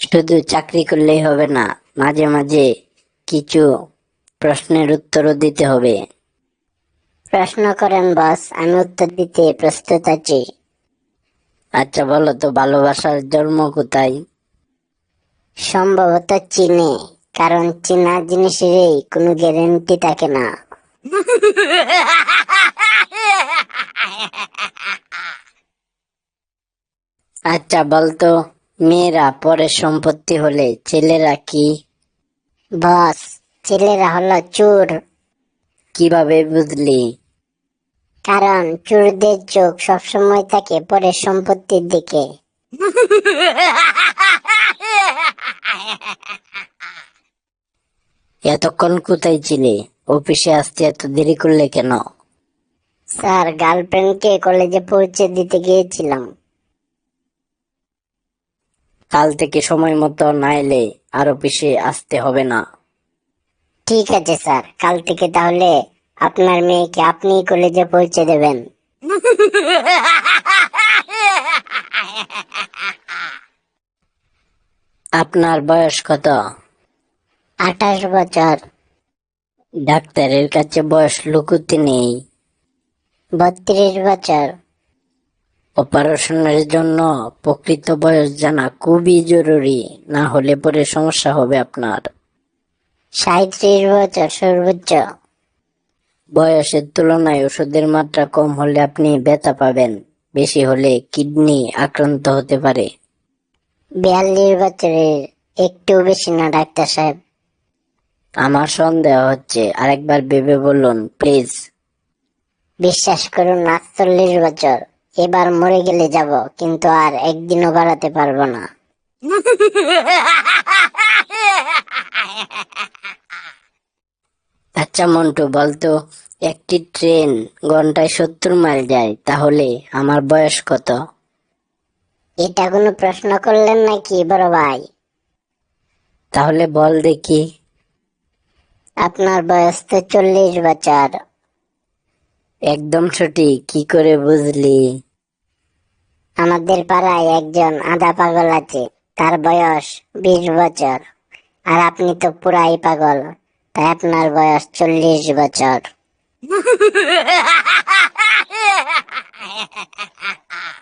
শুধু চাকরি করলেই হবে না, মাঝে মাঝে কিছু প্রশ্নের উত্তরও দিতে হবে। প্রশ্ন করেন, বস, আমি উত্তর দিতে প্রস্তুত আছি। আচ্ছা বলো তো, ভালোবাসার জন্ম কোথায়? সম্ভবত চীনে, কারণ চীনা জিনিসেরই কোনো গ্যারেন্টি থাকে না। আচ্ছা বলতো মেয়েরা পরের সম্পত্তি হলে ছেলেরা কি? বস, ছেলেরা হলো চোর। কীভাবে বুঝলি? কারণ চোরদের চোখ সবসময় থাকে পরের সম্পত্তির দিকে। এতক্ষণ কোথায় ছিলে? অফিসে আসতে এত দেরি করলে কেন? স্যার, গার্লফ্রেন্ডকে কলেজে পৌঁছে দিতে গিয়েছিলাম। কাল থেকে সময় মতো না এলে আর অফিসে আসতে হবে না। ঠিক আছে স্যার। কাল থেকে তাহলে আপনার মেয়েকে আপনি কলেজে পৌঁছে দেবেন। আপনার বয়স কত? আঠাশ বছর। ডাক্তারের কাছে বয়স লুকুতে নেই। বত্রিশ বছর। অপারেশনের জন্য প্রকৃত বয়স জানা খুবই জরুরি, না হলে পরে সমস্যা হবে আপনার। সাঁত্রিশ বছর সর্বোচ্চ। বয়সের তুলনায় ওষুধের মাত্রা কম হলে আপনি ব্যথা পাবেন, বেশি হলে কিডনি আক্রান্ত হতে পারে। বিয়াল্লিশ বছরের একটু বেশি না, ডাক্তার সাহেব। আমার সন্দেহ হচ্ছে, আরেকবার ভেবে বলুন, প্লিজ। বিশ্বাস করুন, আটচল্লিশ বছর। এবার মরে গেলে যাব কিন্তু আর একদিনও বাড়াতে পারব না। আচ্ছা মন্টু বলতো একটি ট্রেন ঘন্টায় সত্তর মাইল যায় তাহলে আমার বয়স কত? এটা কোনো প্রশ্ন করলেন নাকি বড় ভাই? তাহলে বল দেখি। আপনার বয়স তো চল্লিশ বছর। একদম সঠিক কি করে বুঝলি? আমাদের পাড়ায় একজন আধা পাগল আছে, তার বয়স বিশ বছর। আর আপনি তো পুরাই পাগল, তাই আপনার বয়স চল্লিশ বছর।